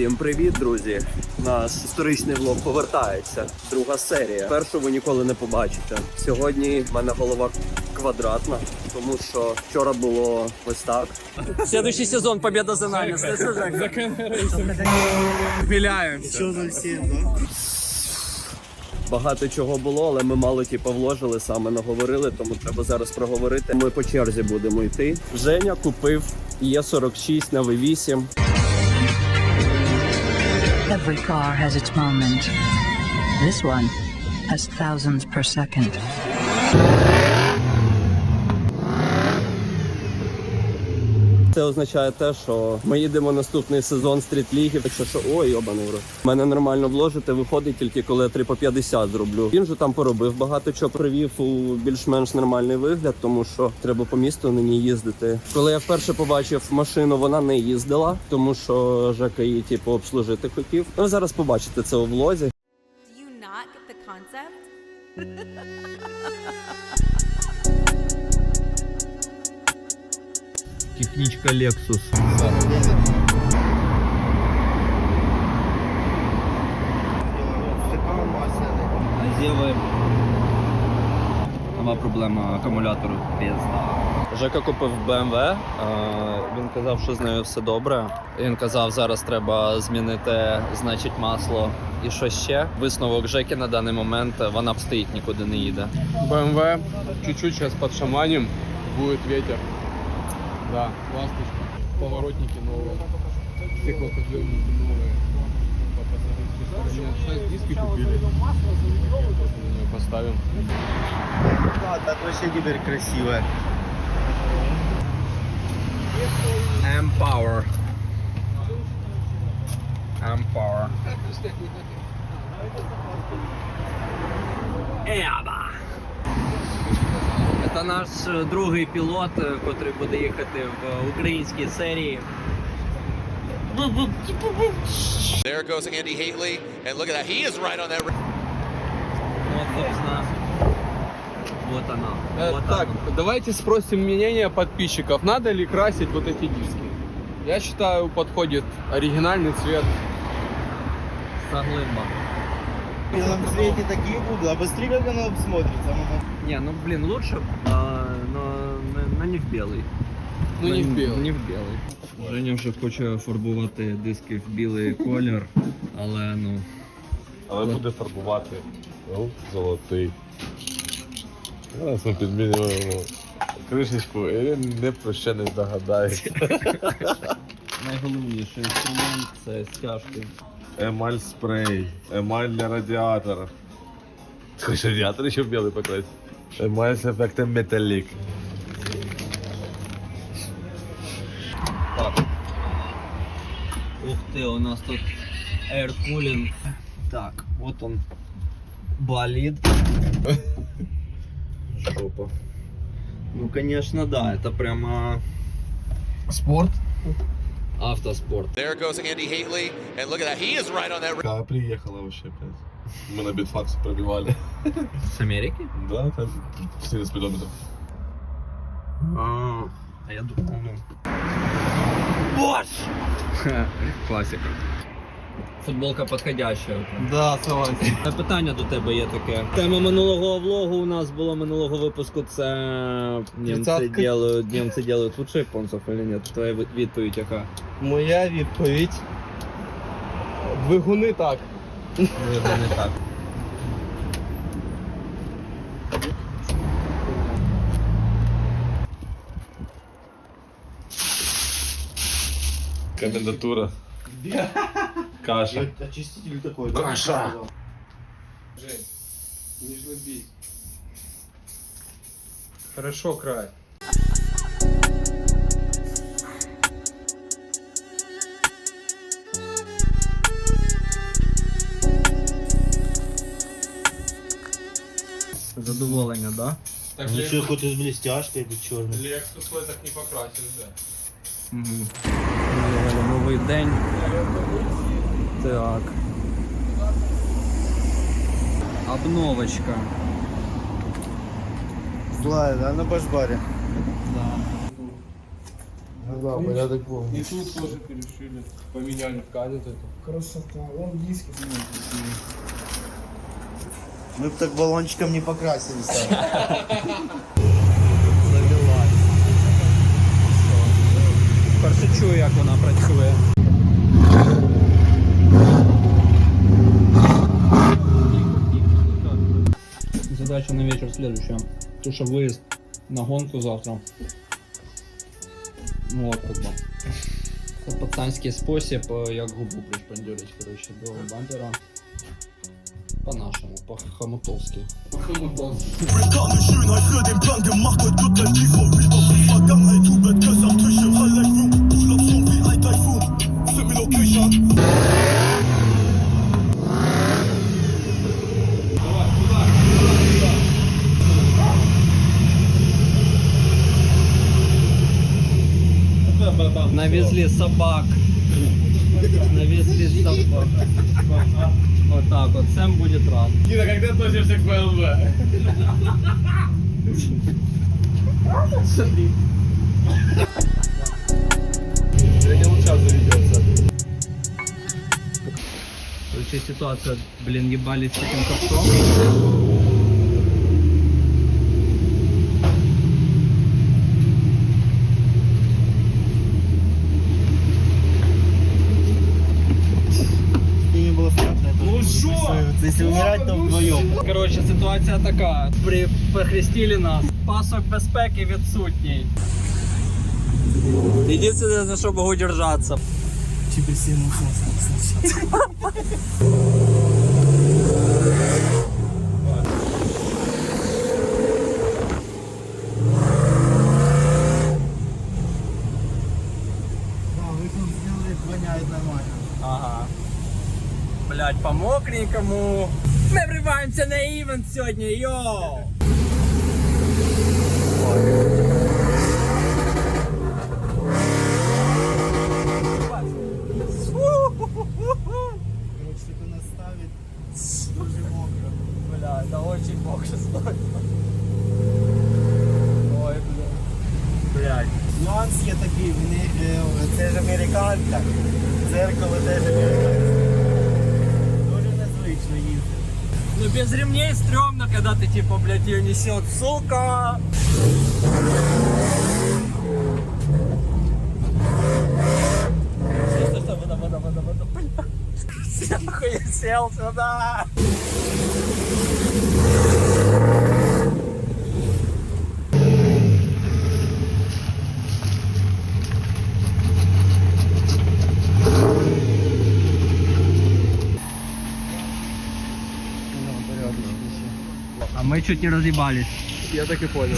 Всім привіт, друзі! Наш історичний влог повертається. Друга серія. Першу ви ніколи не побачите. Сьогодні в мене голова квадратна, тому що вчора було ось так. Следующий сезон победа за нами. Виляємося. Багато чого було, але ми мало типу, вложили, саме наговорили, тому треба зараз проговорити. Ми по черзі будемо йти. Женя купив Є46 на V8. Every car has its moment. This one has thousands per second. Це означає те, що ми їдемо наступний сезон стріт-ліги. Якщо що, ой, йобаний в рот. Мене нормально вложити виходить тільки коли я 3 по 50 зроблю. Він же там поробив багато чого привів у більш-менш нормальний вигляд, тому що треба по місту на ній їздити. Коли я вперше побачив машину, вона не їздила, тому що Жека її типу обслужити хотів. Ну зараз побачите це у влозі. Do you not get the concept? Технічка Lexus. Зіли. Нова проблема акумулятору пізда. Жека купив BMW. е, Він казав, що з нею все добре. Він казав, зараз треба змінити, значить, масло і що ще. Висновок Жеки на даний момент вона стоїть, нікуди не їде. BMW. Чуть-чуть сейчас подшаманим. Будет ветер. Да, ласточка. Поворотники новые. Стеклоподъемники новые. Сейчас диски купили. Поставим. Да, так вообще теперь красиво. M-Power. M-Power. Еба! Це наш е, другий пілот, е, котрий буде їхати в українській серії. There goes Andy Haley, and look at that. He is right on that. От, собственно, вот она. Э, Вот так, она. давайте спросим мнение подписчиков. Надо ли красить вот эти диски? Я считаю, подходит оригинальный цвет. Саглимба. В белом цвете такие будут, а быстрее как оно смотрится. ну, Не, ну блин, лучше, а, но, но, но не в белый. Ну, не в белый. Не в білий. Женя вже хоче фарбувати диски в білий колір, але ну. Але буде фарбувати ну, золотий. Зараз ми підмінюємо кришечку, і він не про що не здогадається. Найголовніший інструмент це стяжки. Емаль спрей, емаль для радіатора. Хоч радіатор ще в білий покрасити. Емаль з ефектом металік. Так. Ух ти, у нас тут Air Cooling. Так, вот он. Болид. Жопа. Ну, конечно, да, это прямо Спорт. Автоспорт. There goes Andy Haley, and look at that. He is right on that. Да, приехала вообще, блядь. Мы на битфаксе пробивали. С Америки? Да, там 4 спидометров. А, а я думал, ну... Бош! Класика. Футболка підходяща. Да, согласен. Е, Питання до тебе є таке. Тема минулого влогу у нас було минулого випуску. Це німці делают, німці делают лучше японців или ні? Твоя відповідь яка? Моя відповідь. Двигуни так. Не так. Комендатура. Каша. Очиститель такой. Каша. Жень, не жлобись. Хорошо край. Задоволення, да? Так Ну что, хоть из блестяшкой, это черный. Лексус свой так не покрасишь, да. Угу. Новий день. Так. Обновочка. Злая, да, на башбаре? Да. Да, порядок был. И тут тоже решили. Поменяли ткань вот эту. Красота. Вон диски. Мы бы так баллончиком не покрасились. Перше чую, як вона працює. Задача на вечер следующая. Что выезд на гонку завтра. Ну вот как бы. Це пацанський спосіб, е, як губу пришпандюрить, короче, до бампера. По-нашому, по-хамутовски. По-хамутовски. Навезли собак. Навезли собак. Вот так вот. Сэм будет рад. Кира, когда ты относишься к БЛВ? Сегодня лучше заведется. Короче, ситуация, блин, ебались с этим ковшом. Если умирать, то вдвоем. Коротше, ситуація така. При прихрестили нас. Пасок безпеки відсутній. Единственное, за що можу держатися. Тебе сильно сначала. Блять, по мокренькому. Ми вриваємося на івент сьогодні, йоу! Короче, это нас ставит дуже мокро. Бля, да очень мокро стоит. Ой, бля. Нюанс є такий, вони, е, це ж американка, дзеркало теж американське. Ну без ремней стрёмно, когда ты типа, блядь, ее несет, сука. Вода, вода, вода, вода, бля. Сел сюда. Чуть не разъебались. Я так и понял.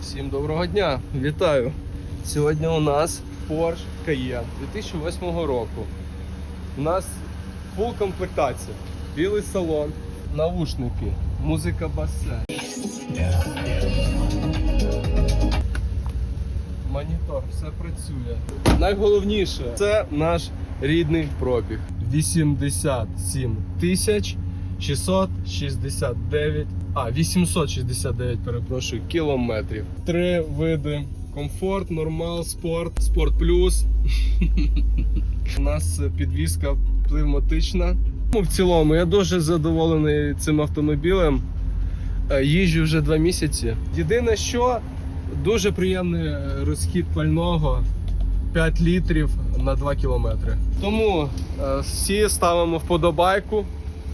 Всім доброго дня! Вітаю! Сьогодні у нас Porsche Cayenne 2008 року. У нас фул комплектація. Білий салон, навушники, музика басе. Монітор, все працює. Найголовніше це наш рідний пробіг. 87 тисяч 669, а 869, перепрошую, кілометрів. Три види: комфорт, нормал, спорт, спорт плюс. У нас підвізка пневматична. Ну, в цілому, я дуже задоволений цим автомобілем. Е, Їжджу вже два місяці. Єдине, що дуже приємний е, розхід пального 5 літрів на 2 кілометри. Тому е, всі ставимо вподобайку.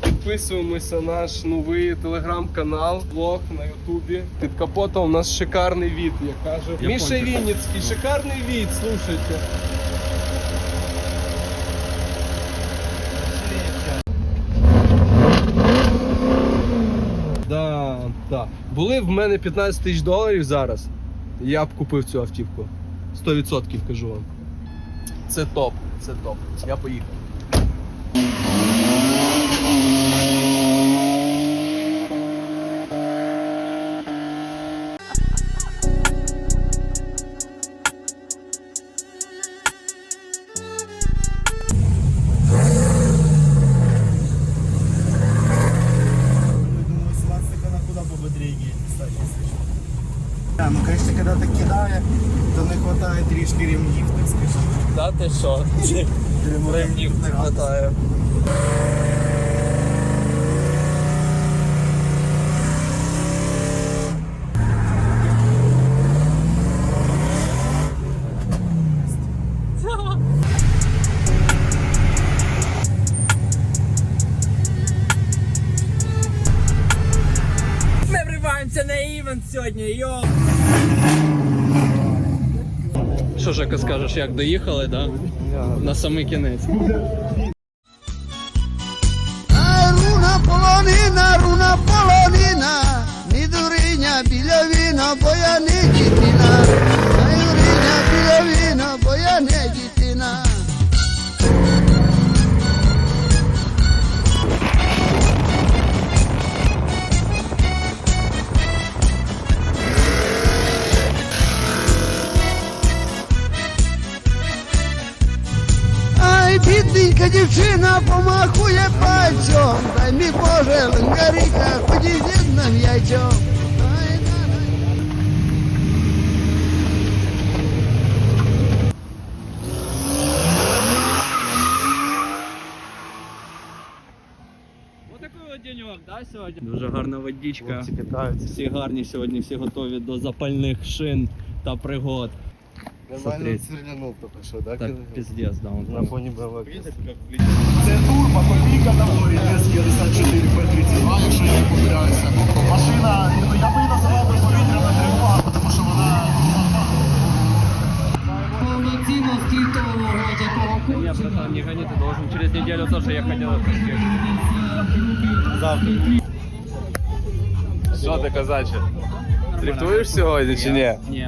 Підписуємося на наш новий телеграм-канал, блог на Ютубі. Під капотом у нас шикарний від, як каже Міша Вінницький. Шикарний від, слушайте. Да. Були в мене 15 тисяч доларів зараз. Я б купив цю автівку. 100% кажу вам. Це топ, це топ. Я поїхав. Ти що? Ремнів не. Ми вриваємося на івент сьогодні, йо! Що Жека скажеш, як доїхали, да? На самий кінець. Руна полонина, руна полонина, ні дуриня біля дівчина помахує пальцем, дай мій Боже, ленгаріка, ході з нам яйцем. Деньок, да, сьогодні? Дуже гарна водичка. Всі гарні сьогодні, всі готові до запальних шин та пригод. Нормально Смотреть. цвірнянув тільки що, так? Так, піздець, да, он На там. фоні БВК. Це турбо копій категорії С-54 П-32, якщо я не помиляюся. Машина, ну, я би її називав би повітряна тривога, тому що вона Ні, братан, не гони, ти должен через неделю теж ехать делать проспект. Що ти, козаче? Дрифтуєш сьогодні чи ні? Ні.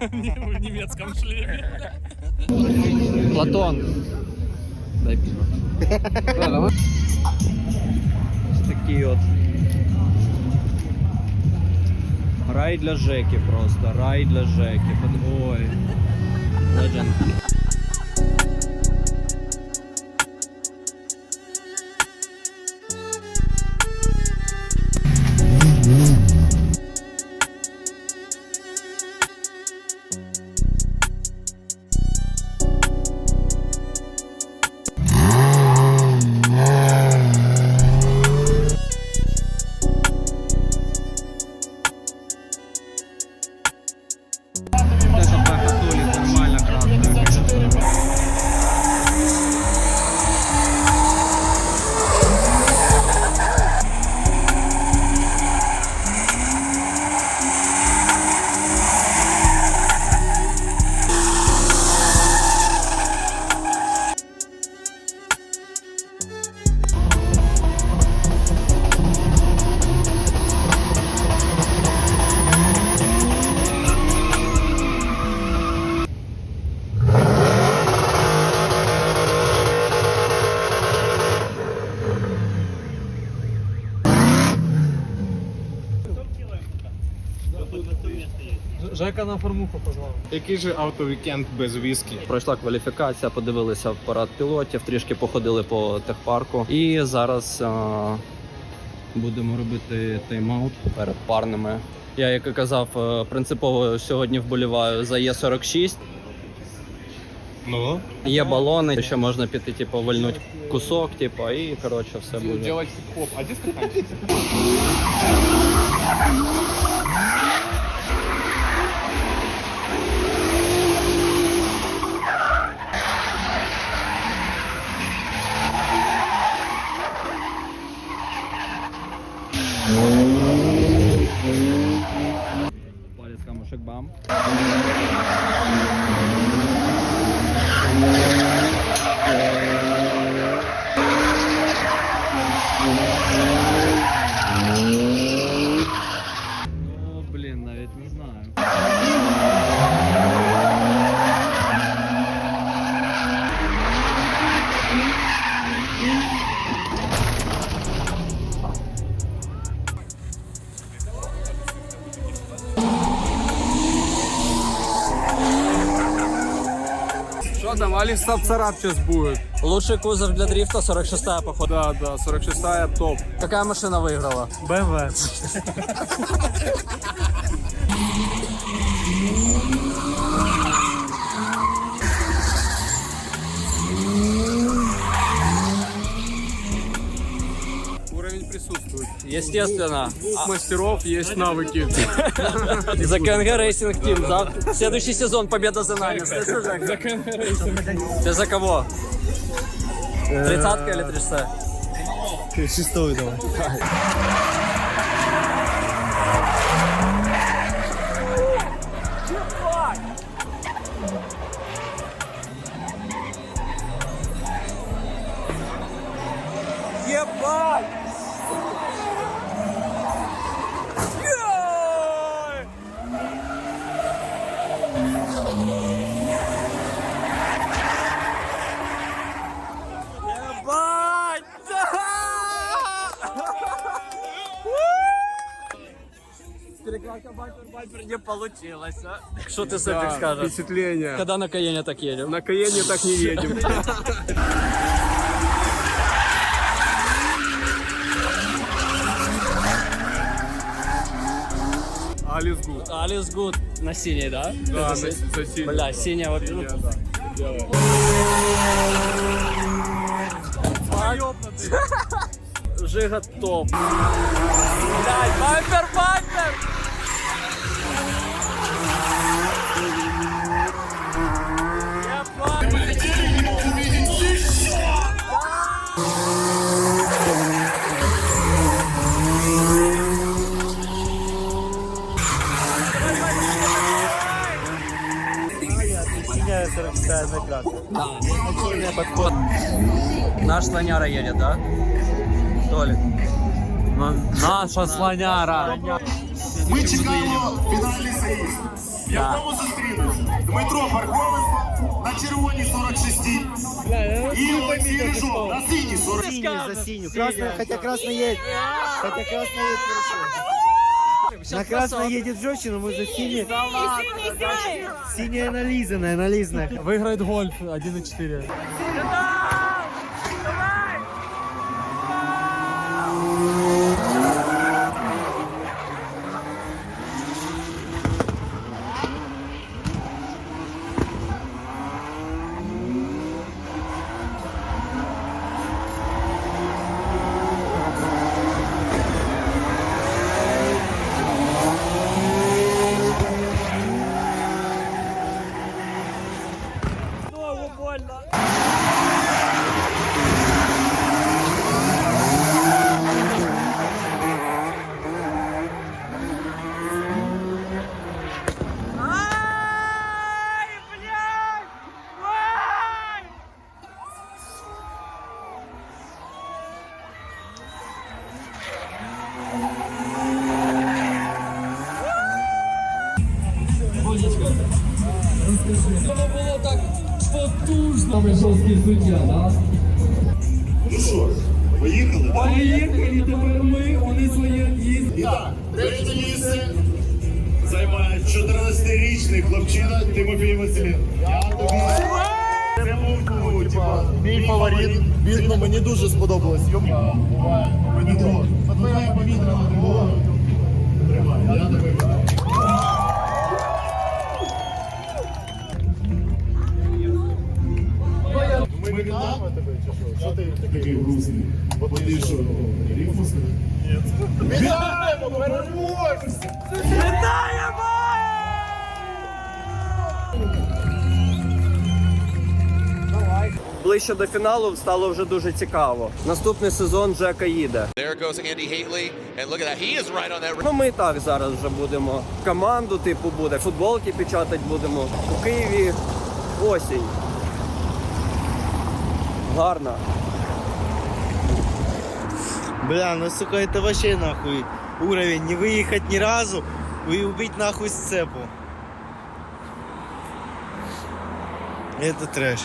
в немецком шлеме. Платон. Дай пиво. Такие вот. Рай для Жеки просто. Рай для Жеки. Ой. Legend. Жека на формуху позвав. Який же автовікенд без віскі? Пройшла кваліфікація, подивилися парад пілотів, трішки походили по техпарку. І зараз а, будемо робити тайм-аут перед парними. Я, як і казав, е, принципово сьогодні вболіваю за Є46. Ну? Є балони, ще можна піти, типу, вальнути кусок, типу, і коротше все буде. Делать хип-хоп. А де Палец камушек бам. Ну, блин, навіть не знаю. Алис Царап сейчас будет. Лучший кузов для дрифта 46-я, походу. Да, да, 46-я топ. Какая машина выиграла? БМВ. Естественно. У мастеров есть навыки. За КНГ Рейсинг Тим. За следующий сезон победа за нами. За КНГ Racing. Ты за кого? Тридцатка или тридцатая? Шестую давай. Не получилось, а? Что ты Сепик скажешь? Впечатление. Когда на Каене так едем? На Каене так не едем. Алис Гуд. Алис Гуд на синей, да? Да, Это на- си- за синей. Бля, синяя вот. Синяя, да, делаю. Жига топ. Блядь, бампер, бампер! Синяя 46 накраска. Наш слоняра едет, да? Толик. Наша слоняра. Ми чекаємо фінальний заїзд, в якому зустрінуть Дмитро Пархоменко на червоній 46 і Олексій Рижов на синій 40. Синюю за синюю. Красная, хотя красный едет. Хотя красный едет хорошо. На красной едет женщина, мы за синий. Синяя нализанная, нализанная. Выиграет гольф 1.4. Ну що, ж, поїхали? Поїхали, тепер ми, вони своє їздять. І так, третє місце займає 14-річний хлопчина Тимофій Василін. Я тобі... Це був, типа, мій фаворит. Він, мені дуже сподобалось. Йому Дмитро, твоя повітряна тривога. Тримай, я тебе не віддав? Що ти такий грузний? Бо ти. Вітаємо! Вітаємо! Ближче до фіналу стало вже дуже цікаво. Наступний сезон Джека їде. Ну ми і так зараз вже будемо. Команду типу буде. Футболки печатати будемо у Києві осінь гарна. Бля, ну сука, это вообще нахуй уровень. Не выехать ни разу и убить нахуй сцепу. Это трэш.